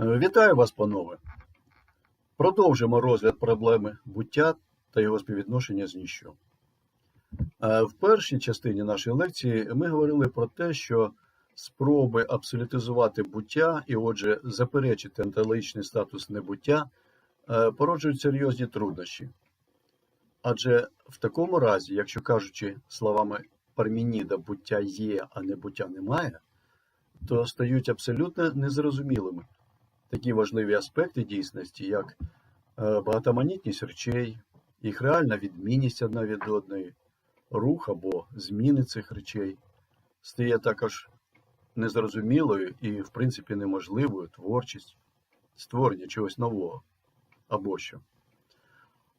Е, Вітаю вас, панове. Продовжимо розгляд проблеми буття та його співвідношення з ніщо. Е, В першій частині нашої лекції ми говорили про те, що спроби абсолютизувати буття і, отже, заперечити антологічний статус небуття е, породжують серйозні труднощі. Адже в такому разі, якщо кажучи словами Пармініда, буття є, а небуття немає, то стають абсолютно незрозумілими такі важливі аспекти дійсності, як е, багатоманітність речей, їх реальна відмінність одна від одної, рух або зміни цих речей, стає також незрозумілою і, в принципі, неможливою творчість, створення чогось нового або що.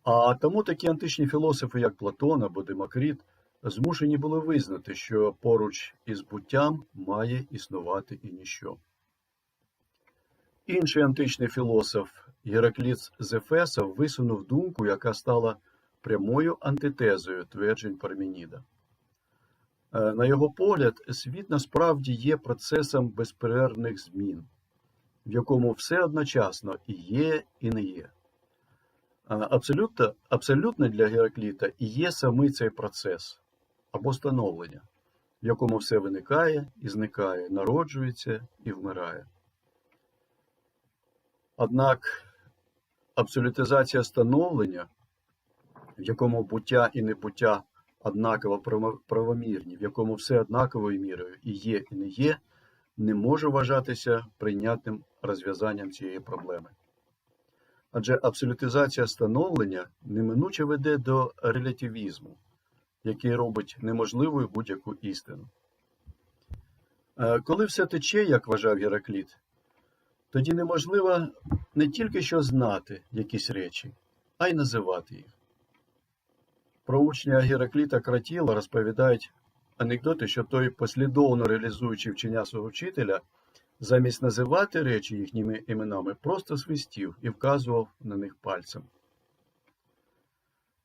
А тому такі античні філософи, як Платон або Демокріт, змушені були визнати, що поруч із буттям має існувати і ніщо. Інший античний філософ Геракліт з Ефеса висунув думку, яка стала прямою антитезою тверджень Парменіда. Е, На його погляд, світ насправді є процесом безперервних змін, в якому все одночасно і є, і не є. Абсолютно, абсолютно для Геракліта і є самий цей процес або становлення, в якому все виникає і зникає, народжується і вмирає. Однак абсолютизація становлення, в якому буття і небуття однаково правомірні, в якому все однаковою мірою і є, і не є, не може вважатися прийнятним розв'язанням цієї проблеми. Адже абсолютизація становлення неминуче веде до релятивізму, який робить неможливою будь-яку істину. Е, Коли все тече, як вважав Геракліт, тоді неможливо не тільки що знати якісь речі, а й називати їх. Про учня Геракліта Кратіла розповідають анекдоти, що той, послідовно реалізуючи вчення свого вчителя, замість називати речі їхніми іменами, просто свистів і вказував на них пальцем.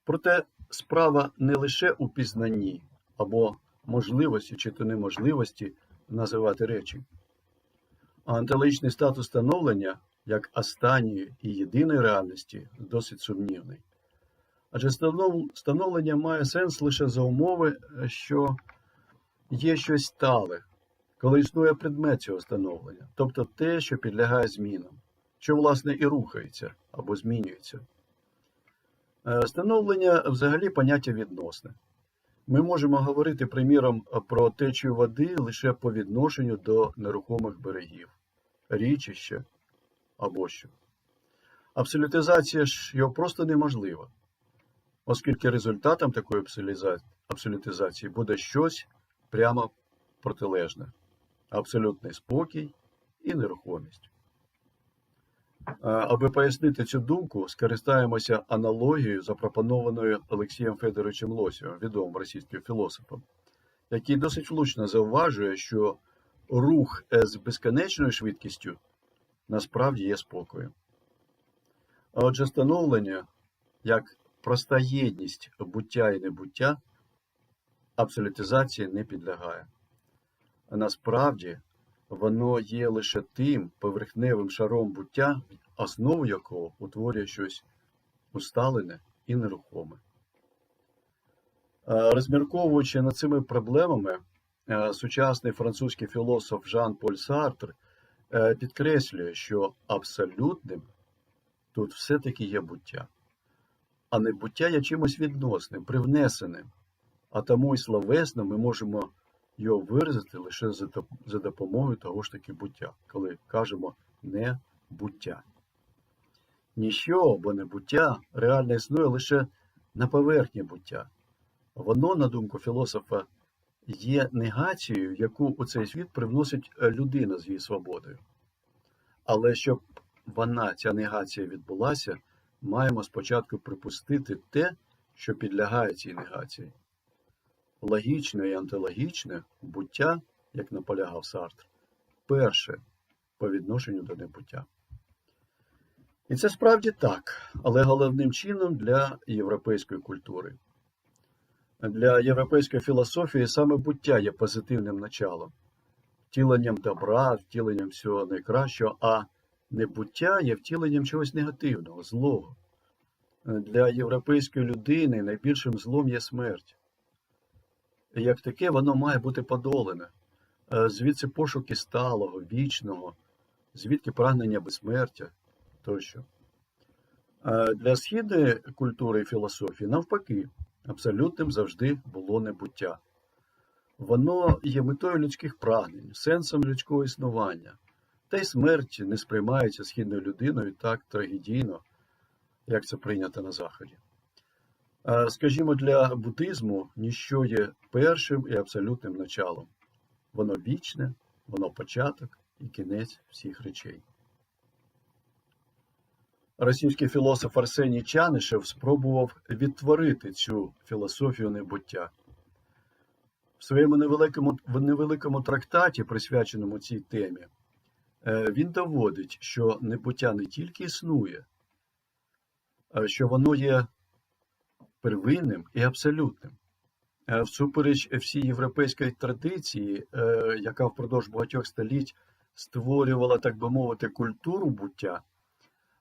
Проте справа не лише у пізнанні або можливості чи то неможливості називати речі. А антологічний статус становлення як останньої і єдиної реальності досить сумнівний. Адже становлення має сенс лише за умови, що є щось стале, коли існує предмет цього становлення, тобто те, що підлягає змінам, що, власне, і рухається або змінюється. Е, Становлення взагалі поняття відносне. Ми можемо говорити, приміром, про течію води лише по відношенню до нерухомих берегів, річища або що. Абсолютизація ж його просто неможлива, оскільки результатом такої абсолютизації буде щось прямо протилежне абсолютний спокій і нерухомість. Аби пояснити цю думку, скористаємося аналогією, запропонованою Олексієм Федоровичем Лосєвим, відомим російським філософом, який досить влучно зауважує, що рух з безконечною швидкістю насправді є спокоєм. А отже, становлення як проста єдність буття і небуття абсолютизації не підлягає. А насправді воно є лише тим поверхневим шаром буття, основу якого утворює щось усталене і нерухоме. Розмірковуючи над цими проблемами, сучасний французький філософ Жан-Поль Сартр е, підкреслює, що абсолютним тут все-таки є буття, а не буття є чимось відносним, привнесеним, а тому і словесно ми можемо його виразити лише за допомогою того ж таки буття, коли кажемо не буття. Ніщо або небуття реально існує лише на поверхні буття. Воно, на думку філософа, є негацією, яку у цей світ привносить е, людина з її свободою. Але щоб вона, ця негація відбулася, маємо спочатку припустити те, що підлягає цій негації. Логічне і антилогічне буття, як наполягав Сартр, перше по відношенню до небуття. І це справді так, але головним чином для європейської культури. Для європейської філософії саме буття є позитивним началом, втіленням добра, втіленням всього найкращого, а небуття є втіленням чогось негативного, злого. Для європейської людини найбільшим злом є смерть. Як таке, воно має бути подолене. Е, Звідси пошуки сталого, вічного, звідки прагнення безсмертя тощо. Е, Для східної культури і філософії, навпаки, абсолютним завжди було небуття. Воно є метою людських прагнень, сенсом людського існування. Та й смерть не сприймається східною людиною так трагедійно, як це прийнято на Заході. Скажімо, для буддизму ніщо є першим і абсолютним началом. Воно вічне, воно початок і кінець всіх речей. Російський філософ Арсеній Чанишев спробував відтворити цю філософію небуття. В своєму невеликому, невеликому трактаті, присвяченому цій темі, е, він доводить, що небуття не тільки існує, що воно є первинним і абсолютним. Е, Всупереч всій європейській традиції, е, яка впродовж багатьох століть створювала, так би мовити, культуру буття,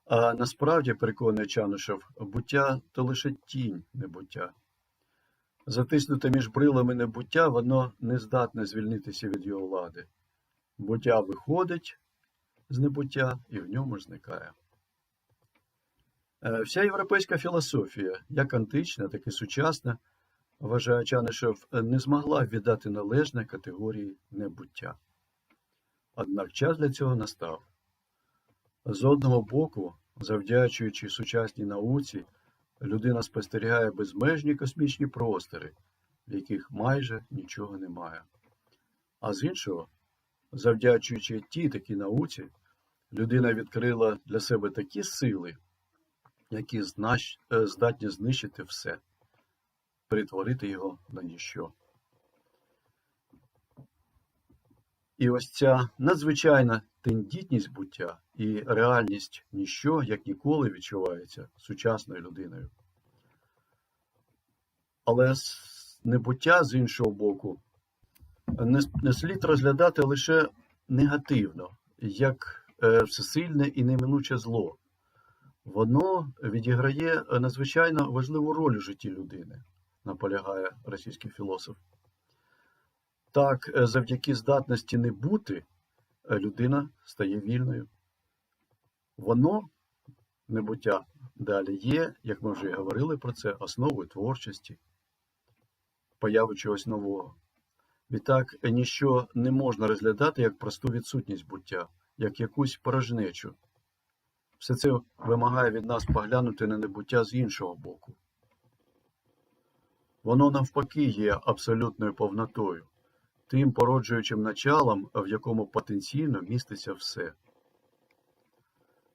а насправді, переконує Чанушев, буття то лише тінь небуття. Затиснуте між брилами небуття, воно не здатне звільнитися від його влади. Буття виходить з небуття і в ньому зникає. Е, Вся європейська філософія, як антична, так і сучасна, вважає Чанишев, не змогла віддати належне категорії небуття. Однак час для цього настав. З одного боку, завдячуючи сучасній науці, людина спостерігає безмежні космічні простори, в яких майже нічого немає. А з іншого, завдячуючи тій такій науці, людина відкрила для себе такі сили, які е, здатні знищити все, перетворити його на ніщо. І ось ця надзвичайна тендітність буття і реальність ніщо, як ніколи, відчувається сучасною людиною. Але небуття з іншого боку не, слід розглядати лише негативно, як е, всесильне і неминуче зло. Воно відіграє надзвичайно важливу роль у житті людини, наполягає російський філософ. Так, е, завдяки здатності не бути, е, людина стає вільною. Воно, небуття, далі є, як ми вже говорили про це, основою творчості, появи чогось нового. Відтак, е, ніщо не можна розглядати як просту відсутність буття, як якусь порожнечу. Все це вимагає від нас поглянути на небуття з іншого боку. Воно навпаки є абсолютною повнотою, тим породжуючим началом, в якому потенційно міститься все.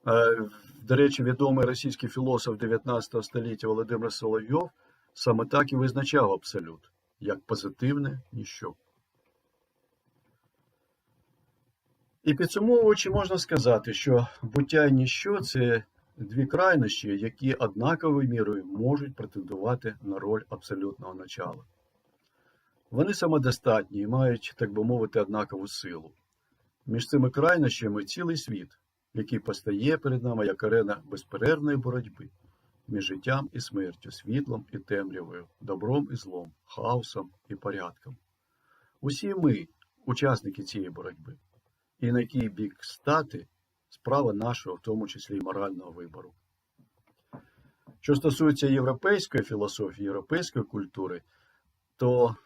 Е, До речі, відомий російський філософ 19 століття Володимир Соловйов саме так і визначав абсолют як позитивне ніщо. І підсумовуючи, можна сказати, що буття і ніщо це дві крайнощі, які однаковою мірою можуть претендувати на роль абсолютного начала. Вони самодостатні і мають, так би мовити, однакову силу. Між цими крайнощами цілий світ, який постає перед нами як арена безперервної боротьби між життям і смертю, світлом і темрявою, добром і злом, хаосом і порядком. Усі ми учасники цієї боротьби, і на який бік стати справа нашого, в тому числі й морального вибору. Що стосується європейської філософії, європейської культури, то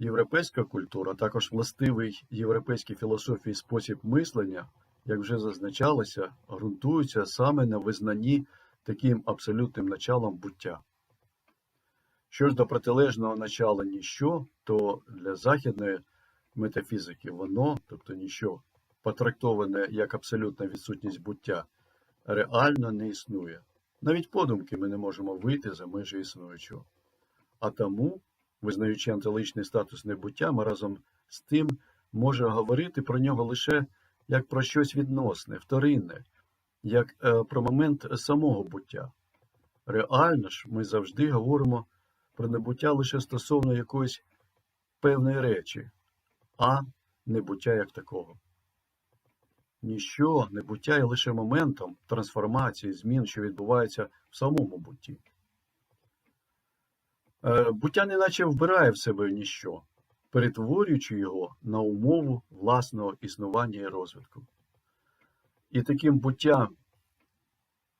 європейська культура, також властивий європейській філософії спосіб мислення, як вже зазначалося, ґрунтуються саме на визнанні таким абсолютним началом буття. Що ж до протилежного начала ніщо, то для західної метафізики воно, тобто ніщо, потрактоване як абсолютна відсутність буття, реально не існує. Навіть подумки ми не можемо вийти за межі існуючого. А тому, визнаючи антиличний статус небуття, ми разом з тим можемо говорити про нього лише як про щось відносне, вторинне, як е, про момент самого буття. Реально ж, ми завжди говоримо про небуття лише стосовно якоїсь певної речі, а небуття як такого. ніщо, небуття є лише моментом трансформації, змін, що відбуваються в самому бутті. Е, Буття неначе вбирає в себе ніщо, перетворюючи його на умову власного існування і розвитку. І таким буттям,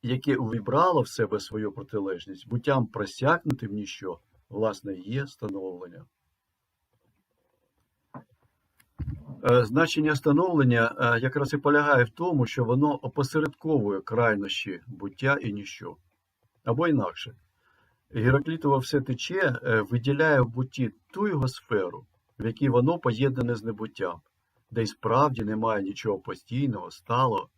яке увібрало в себе свою протилежність, буттям просякнутим ніщо, власне, є становлення. Е, Значення становлення е, якраз і полягає в тому, що воно опосередковує крайнощі буття і ніщо. Або інакше. Гераклітова все тече е, виділяє в бутті ту його сферу, в якій воно поєднане з небуттям, де й справді немає нічого постійного, сталого.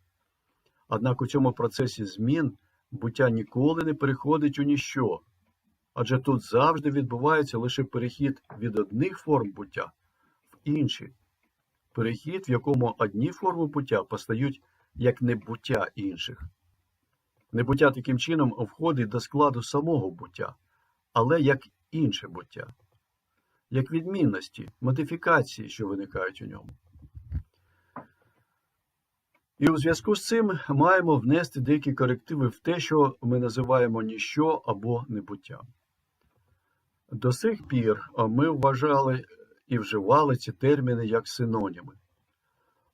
Однак у цьому процесі змін буття ніколи не переходить у ніщо, адже тут завжди відбувається лише перехід від одних форм буття в інші, перехід, в якому одні форми буття постають як небуття інших. Небуття таким чином входить до складу самого буття, але як інше буття, як відмінності, модифікації, що виникають у ньому. І у зв'язку з цим маємо внести деякі корективи в те, що ми називаємо ніщо або небуття. До сих пір ми вважали і вживали ці терміни як синоніми,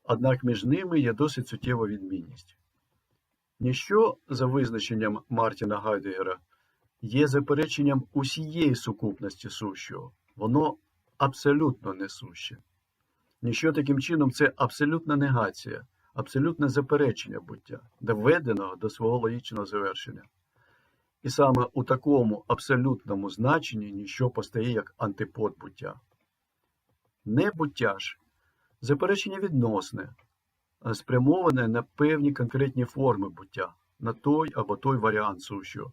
однак між ними є досить суттєва відмінність. Ніщо, за визначенням Мартіна Гайдегера, є запереченням усієї сукупності сущого, воно абсолютно несуще. Ніщо таким чином це абсолютна негація, абсолютне заперечення буття, доведеного до свого логічного завершення. І саме у такому абсолютному значенні ніщо постає як антипод буття. Небуття ж заперечення відносне, спрямоване на певні конкретні форми буття, на той або той варіант сущого.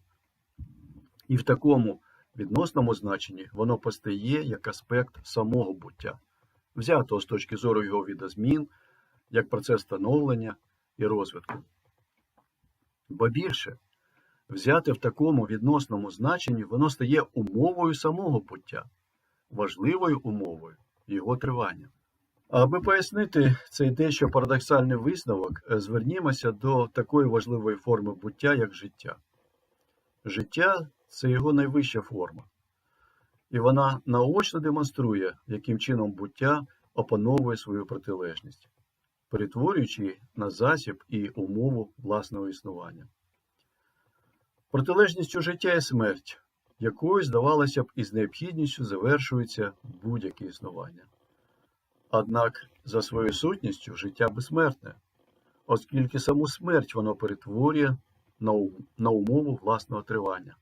І в такому відносному значенні воно постає як аспект самого буття, взятого з точки зору його відозмін, як процес становлення і розвитку. Бо більше, взяте в такому відносному значенні, воно стає умовою самого буття, важливою умовою його тривання. Аби пояснити цей дещо парадоксальний висновок, звернімося до такої важливої форми буття, як життя. Життя це його найвища форма, і вона наочно демонструє, яким чином буття опановує свою протилежність, перетворюючи на засіб і умову власного існування. Протилежністю життя є смерть, якою, здавалося б, із необхідністю завершується будь-яке існування. Однак за своєю сутністю життя безсмертне, оскільки саму смерть воно перетворює на, ум- на умову власного тривання.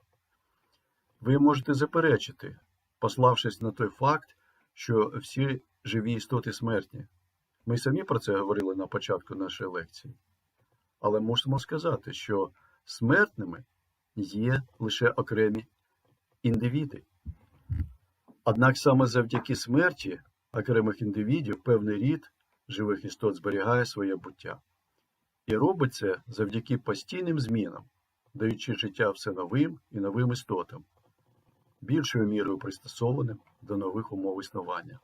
Ви можете заперечити, пославшись на той факт, що всі живі істоти смертні. Ми самі про це говорили на початку нашої лекції. Але мусимо сказати, що смертними є лише окремі індивіди. Однак саме завдяки смерті окремих індивідів певний рід живих істот зберігає своє буття. І робить це завдяки постійним змінам, даючи життя все новим і новим істотам, більшою мірою пристосованим до нових умов існування.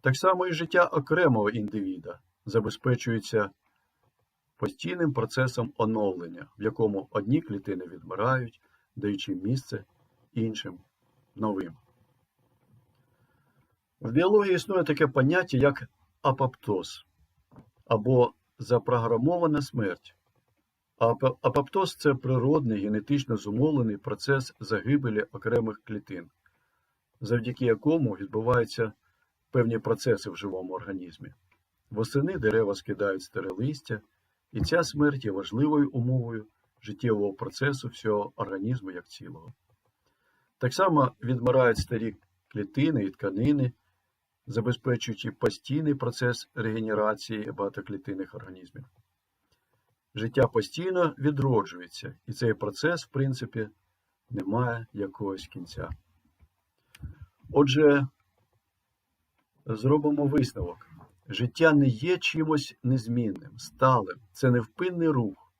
Так само і життя окремого індивіда забезпечується постійним процесом оновлення, в якому одні клітини відмирають, даючи місце іншим новим. В біології існує таке поняття, як апоптоз або запрограмована смерть. Апоптоз це природний генетично зумовлений процес загибелі окремих клітин, завдяки якому відбуваються певні процеси в живому організмі. Восени дерева скидають старе листя, і ця смерть є важливою умовою життєвого процесу всього організму як цілого. Так само відмирають старі клітини і тканини, забезпечуючи постійний процес регенерації багатоклітинних організмів. Життя постійно відроджується, і цей процес, в принципі, не має якогось кінця. Отже, зробимо висновок. Життя не є чимось незмінним, сталим, це невпинний рух,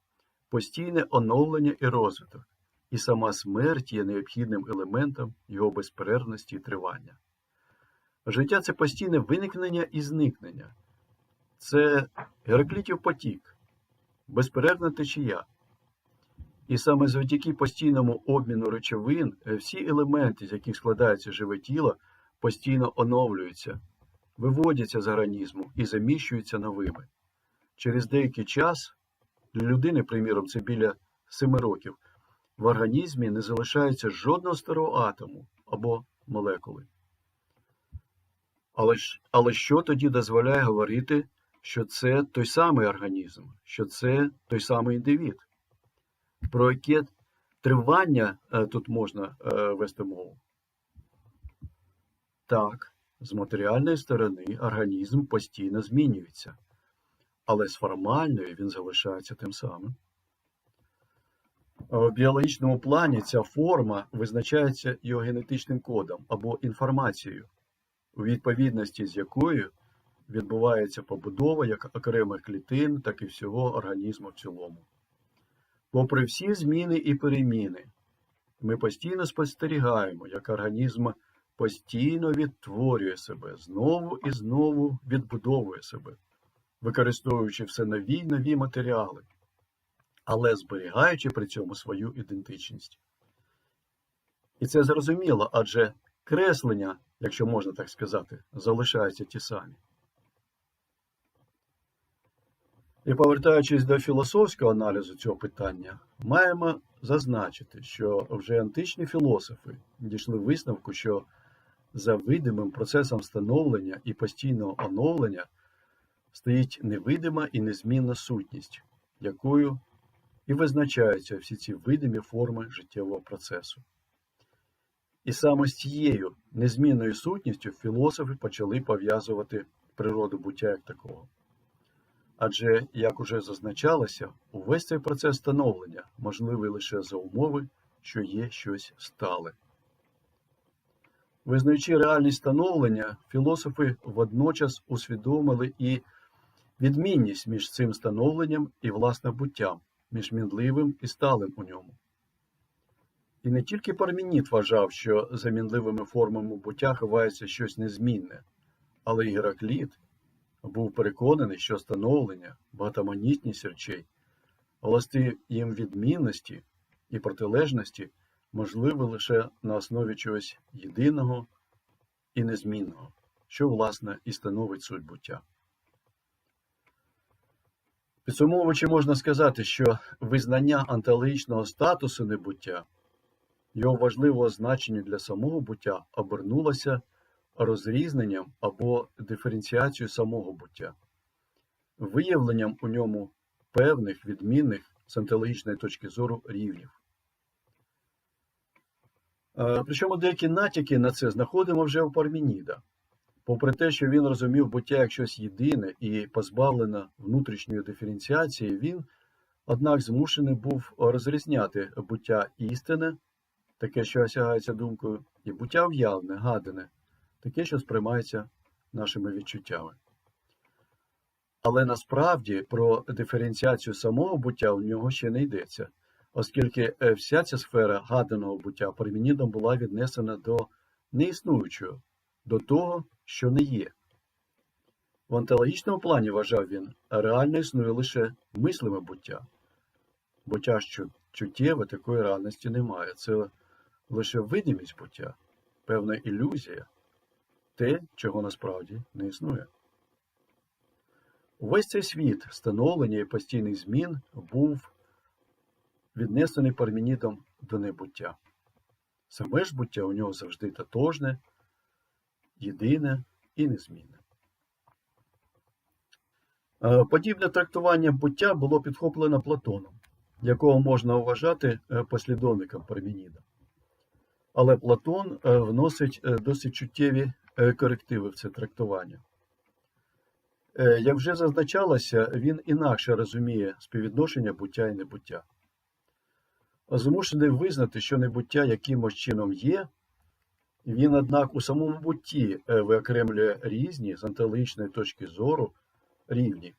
постійне оновлення і розвиток, і сама смерть є необхідним елементом його безперервності і тривання. Життя це постійне виникнення і зникнення, це Гераклітів потік, безперервна течія. І саме завдяки постійному обміну речовин е, всі елементи, з яких складається живе тіло, постійно оновлюються, виводяться з організму і заміщуються новими. Через деякий час, для людини, приміром, це біля 7 років, в організмі не залишається жодного старого атому або молекули. Але, але що тоді дозволяє говорити, що це той самий організм, що це той самий індивід? Про яке тривання е, тут можна е, вести мову? Так, з матеріальної сторони організм постійно змінюється, але з формальної він залишається тим самим. В біологічному плані ця форма визначається його генетичним кодом або інформацією, у відповідності з якою відбувається побудова як окремих клітин, так і всього організму в цілому. Попри всі зміни і переміни, ми постійно спостерігаємо, як організм постійно відтворює себе, знову і знову відбудовує себе, використовуючи все нові й нові матеріали, але зберігаючи при цьому свою ідентичність. І це зрозуміло, адже креслення, якщо можна так сказати, залишаються ті самі. І повертаючись до філософського аналізу цього питання, маємо зазначити, що вже античні філософи дійшли висновку, що за видимим процесом становлення і постійного оновлення стоїть невидима і незмінна сутність, якою і визначаються всі ці видимі форми життєвого процесу. І саме з цією незмінною сутністю філософи почали пов'язувати природу буття як такого. Адже, як уже зазначалося, увесь цей процес становлення можливий лише за умови, що є щось стале. Визнаючи реальність становлення, філософи водночас усвідомили і відмінність між цим становленням і власне буттям, між мінливим і сталим у ньому. І не тільки Парменід вважав, що за мінливими формами буття ховається щось незмінне, але й Геракліт був переконаний, що становлення, багатоманітність речей, власти їм відмінності і протилежності можливі лише на основі чогось єдиного і незмінного, що, власне, і становить суть буття. Підсумовуючи, можна сказати, що визнання антологічного статусу небуття, його важливого значення для самого буття обернулося розрізненням або диференціацією самого буття, виявленням у ньому певних відмінних з антологічної точки зору рівнів. Е, Причому деякі натяки на це знаходимо вже у Пармініда. Попри те, що він розумів буття як щось єдине і позбавлене внутрішньої диференціації, він, однак, змушений був розрізняти буття істинне, таке, що осягається думкою, і буття в'явне, гадане, таке, що сприймається нашими відчуттями. Але насправді про диференціацію самого буття у нього ще не йдеться, оскільки е, вся ця сфера гаданого буття Парменідом була віднесена до неіснуючого, до того, що не є. В онтологічному плані, вважав він, реально існує лише мислиме буття. Буття що чуттєве такої реальності немає. Це лише видимість буття, певна ілюзія, те, чого насправді не існує. Увесь цей світ становлення і постійних змін був віднесений Парменідом до небуття. Саме ж буття у нього завжди тотожне, єдине і незмінне. Е, Подібне трактування буття було підхоплено Платоном, якого можна вважати е, послідовником Парменіда. Але Платон е, вносить е, досить чуттєві е, корективи в це трактування. Як вже зазначалося, він інакше розуміє співвідношення буття і небуття. Змушений визнати, що небуття якимось чином є, він, однак, у самому бутті виокремлює різні з антологічної точки зору рівні.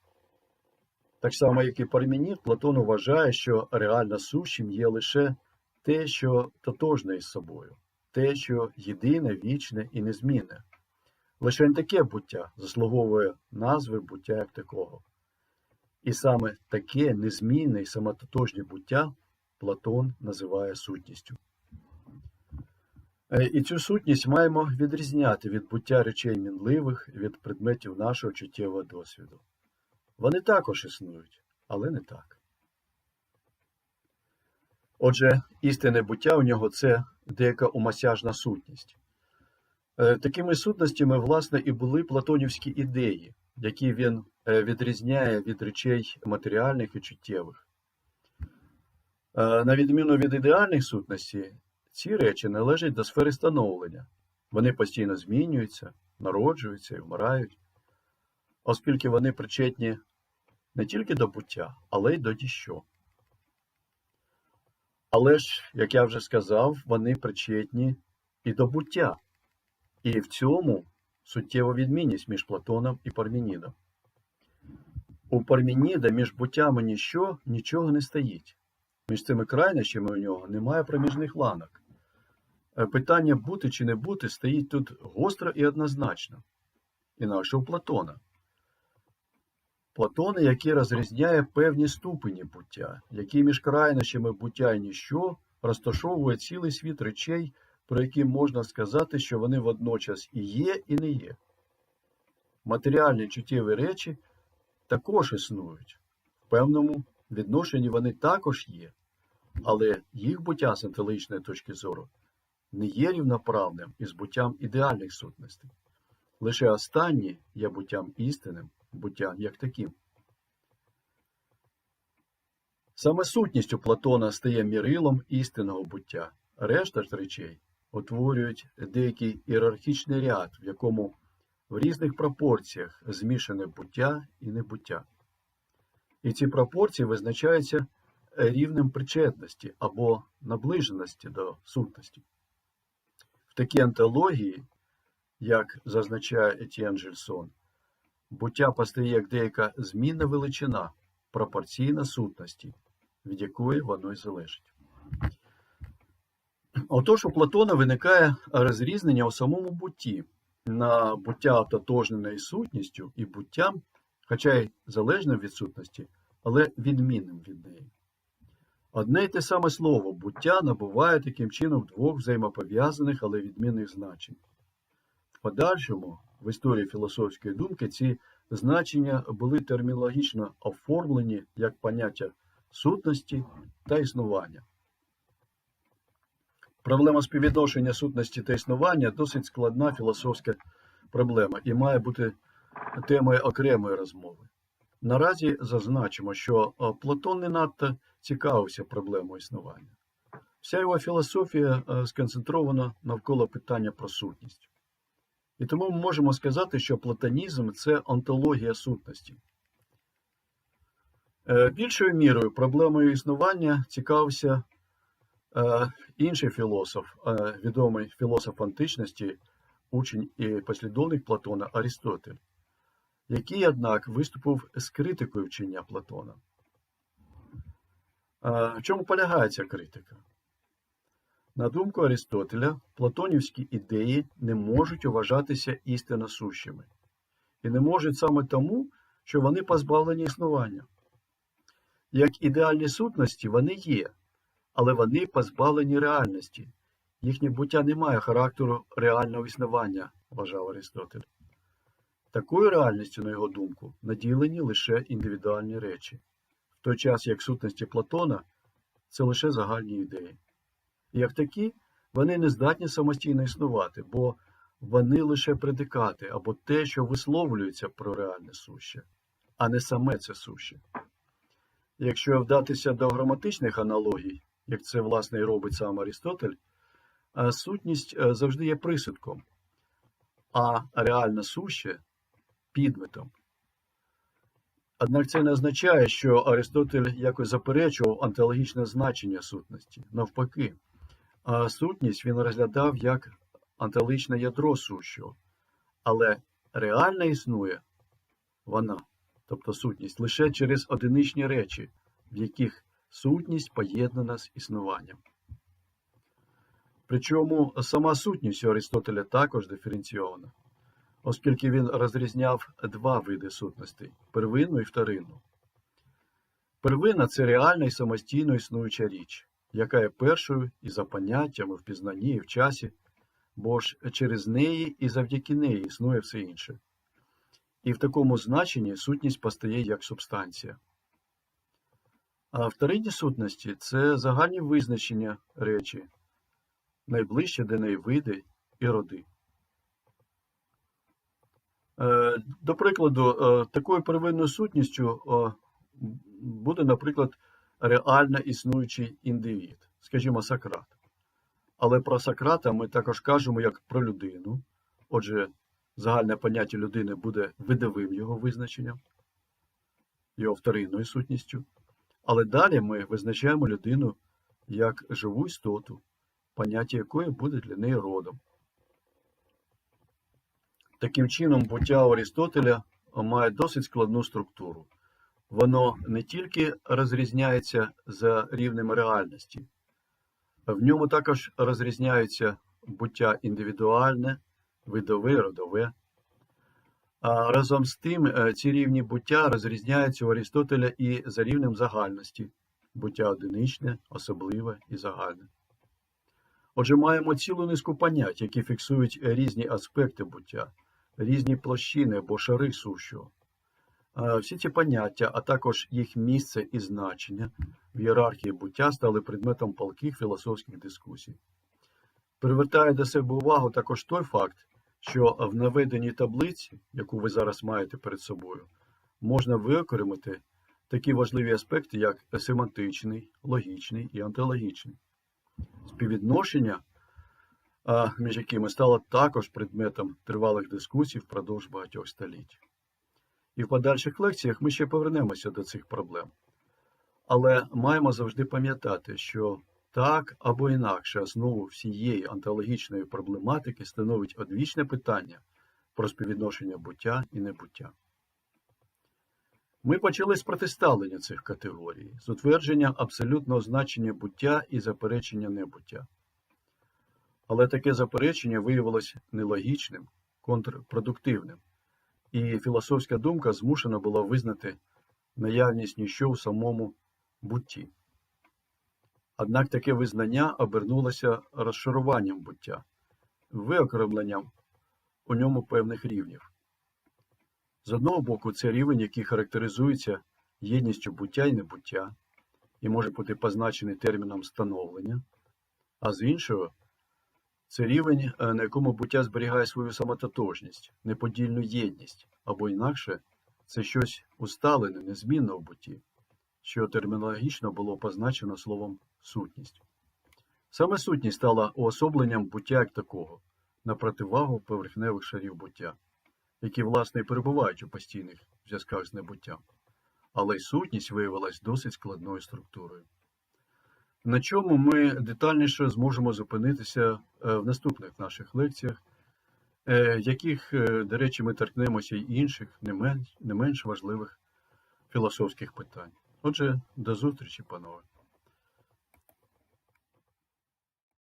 Так само, як і Парменід, Платон вважає, що реально сущим є лише те, що тотожне із собою, те, що єдине, вічне і незмінне. Лише таке буття заслуговує назви буття як такого. І саме таке незмінне і самототожнє буття Платон називає сутністю. Е, І цю сутність маємо відрізняти від буття речей мінливих від предметів нашого чуттєвого досвіду. Вони також існують, але не так. Отже, істинне буття у нього це деяка умасяжна сутність. Е, Такими сутностями, власне, і були платонівські ідеї, які він е, відрізняє від речей матеріальних і чуттєвих. Е, На відміну від ідеальних сутностей, ці речі належать до сфери становлення. Вони постійно змінюються, народжуються і вмирають, оскільки вони причетні не тільки до буття, але й до ніщо. Але ж, як я вже сказав, вони причетні і до буття. І в цьому суттєва відмінність між Платоном і Парменідом. У Парменіда між буттями ніщо нічого не стоїть. Між цими крайнощами у нього немає проміжних ланок. Е, Питання бути чи не бути стоїть тут гостро і однозначно. Інакше у Платона. Платона, який розрізняє певні ступені буття, які між крайнощами буття і ніщо розташовує цілий світ речей, про які можна сказати, що вони водночас і є, і не є. Матеріальні чуттєві речі також існують. В певному відношенні вони також є, але їх буття з інтелігічної точки зору не є рівноправним із буттям ідеальних сутностей. Лише останні є буттям істинним, буттям як таким. Саме сутність у Платона стає мірилом істинного буття. Решта ж речей утворюють деякий ієрархічний ряд, в якому в різних пропорціях змішане буття і небуття. І ці пропорції визначаються рівнем причетності або наближеності до сутності. В такій антології, як зазначає Етьєн Жильсон, буття постає як деяка змінна величина, пропорційна сутності, від якої воно й залежить. Отож, у Платона виникає розрізнення у самому бутті на буття ототожнене сутністю і буттям, хоча й залежним від сутності, але відмінним від неї. Одне й те саме слово буття набуває таким чином двох взаємопов'язаних, але відмінних значень. В подальшому, в історії філософської думки, ці значення були термінологічно оформлені як поняття сутності та існування. Проблема співвідношення сутності та існування досить складна філософська проблема і має бути темою окремої розмови. Наразі зазначимо, що е, Платон не надто цікавився проблемою існування. Вся його філософія е, сконцентрована навколо питання про сутність. І тому ми можемо сказати, що платонізм це онтологія сутності. Е, Більшою мірою проблемою існування цікавився е, інший філософ, е, відомий філософ античності, учень і послідовник Платона Арістотель, який, однак, виступив з критикою вчення Платона. В чому полягає ця критика? На думку Арістотеля, платонівські ідеї не можуть вважатися істинно сущими. І не можуть саме тому, що вони позбавлені існування. Як ідеальні сутності вони є, але вони позбавлені реальності. Їхнє буття не має характеру реального існування, вважав Аристотель. Такою реальністю, на його думку, наділені лише індивідуальні речі, в той час як сутності Платона це лише загальні ідеї. Як такі, вони не здатні самостійно існувати, бо вони лише предикати або те, що висловлюється про реальне суще, а не саме це суще. Якщо вдатися до граматичних аналогій, як це власне і робить сам Арістотель, сутність е, завжди є присудком, а реальне суще підметом. Однак це не означає, що Аристотель якось заперечував антологічне значення сутності. Навпаки, а сутність він розглядав як антологічне ядро сущого, але реально існує вона, тобто сутність, лише через одиничні речі, в яких сутність поєднана з існуванням. Причому сама сутність Аристотеля також диференційована. оскільки він розрізняв два види сутностей первинну і вторинну. Первинна це реальна і самостійно існуюча річ, яка є першою і за поняттями в пізнанні і в часі, бо ж через неї і завдяки неї існує все інше. І в такому значенні сутність постає як субстанція. А вторинні сутності це загальні визначення речі, найближче до неї види і роди. Е, До прикладу, е, такою первинною сутністю е, буде, наприклад, реально існуючий індивід, скажімо, Сократ. Але про Сократа ми також кажемо як про людину. Отже, загальне поняття людини буде видовим його визначенням, його вторинною сутністю. Але далі ми визначаємо людину як живу істоту, поняття якої буде для неї родом. Таким чином, буття Арістотеля має досить складну структуру. Воно не тільки розрізняється за рівнем реальності, в ньому також розрізняються буття індивідуальне, видове, родове. А разом з тим, е, ці рівні буття розрізняються у Арістотеля і за рівнем загальності буття одиничне, особливе і загальне. Отже, маємо цілу низку понять, які фіксують різні аспекти буття, різні площини або шари сущого. А Всі ці поняття, а також їх місце і значення в ієрархії буття стали предметом палких філософських дискусій. Привертає до себе увагу також той факт, що в наведеній таблиці, яку ви зараз маєте перед собою, можна виокремити такі важливі аспекти, як семантичний, логічний і антологічний. Співвідношення, між якими стало також предметом тривалих дискусій впродовж багатьох століть. І в подальших лекціях ми ще повернемося до цих проблем. Але маємо завжди пам'ятати, що так або інакше основу всієї антологічної проблематики становить одвічне питання про співвідношення буття і небуття. Ми почали з протиставлення цих категорій, з утвердження абсолютного значення буття і заперечення небуття. Але таке заперечення виявилось нелогічним, контрпродуктивним, і філософська думка змушена була визнати наявність ніщо в самому бутті. Однак таке визнання обернулося розшаруванням буття, виокремленням у ньому певних рівнів. З одного боку, це рівень, який характеризується єдністю буття і небуття, і може бути позначений терміном становлення, а з іншого, це рівень, е, на якому буття зберігає свою самототожність, неподільну єдність, або інакше це щось усталене, незмінне в бутті, що термінологічно було позначено словом сутність. Саме сутність стала уособленням буття як такого, на противагу поверхневих шарів буття, які, власне, і перебувають у постійних зв'язках з небуттям. Але й сутність виявилась досить складною структурою. На чому ми детальніше зможемо зупинитися е, в наступних наших лекціях, е, яких, е, до речі, ми торкнемося й інших, не менш, не менш важливих філософських питань. Отже, до зустрічі, панове.